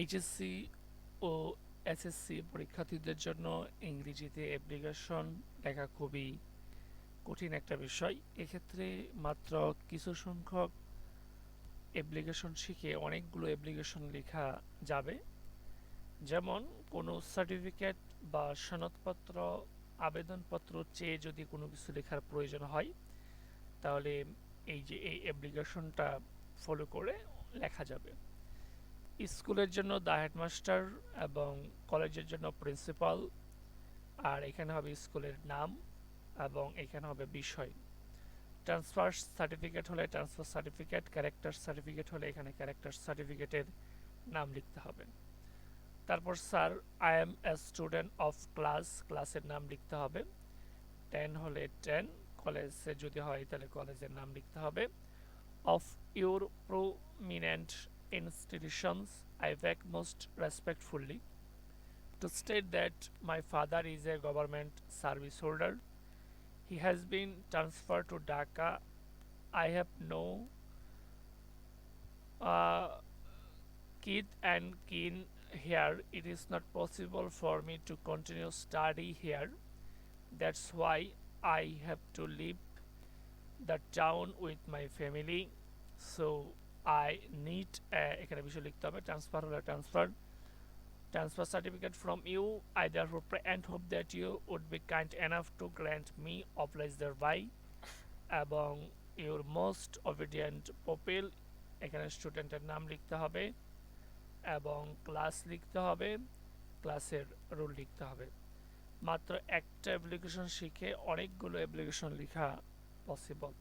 HSC ও SSC পরীক্ষার্থীদের জন্য ইংরেজিতে অ্যাপ্লিকেশন লেখা খুবই কঠিন একটা বিষয়। এক্ষেত্রে মাত্র কিছু সংখ্যক অ্যাপ্লিকেশন শিখে অনেকগুলো অ্যাপ্লিকেশন লেখা যাবে। যেমন কোনো সার্টিফিকেট বা সনদপত্র, আবেদনপত্র চেয়ে যদি কোনো কিছু লেখার প্রয়োজন হয়, তাহলে এই যে এই অ্যাপ্লিকেশনটা ফলো করে লেখা যাবে। স্কুলের জন্য দ্য হেডমাস্টার এবং কলেজের জন্য প্রিন্সিপাল, আর এখানে হবে স্কুলের নাম এবং এখানে হবে বিষয়। ট্রান্সফার সার্টিফিকেট হলে ট্রান্সফার সার্টিফিকেট, ক্যারেক্টার সার্টিফিকেট হলে এখানে ক্যারেক্টার সার্টিফিকেটের নাম লিখতে হবে। তারপর sir I am a student of class ক্লাসের নাম লিখতে হবে। টেন হলে টেন কলেজে যদি হয় তাহলে কলেজের নাম লিখতে হবে। Of your prominent institutions I beg most respectfully to state that my father is a government service holder. He has been transferred to Dhaka. I have no uh, kid and kin here. It is not possible for me to continue study here. That's why I have to leave the town with my family. So Need uh, এখানে বিষয় লিখতে হবে transfer হলে transfer transfer certificate from you I therefore pray and hope that you would be kind enough to grant me oblige thereby এবং your most obedient pupil এখানে স্টুডেন্টের নাম লিখতে হবে এবং ক্লাস লিখতে হবে ক্লাসের রুল লিখতে হবে। মাত্র একটা অ্যাপ্লিকেশন শিখে অনেকগুলো অ্যাপ্লিকেশন লেখা পসিবল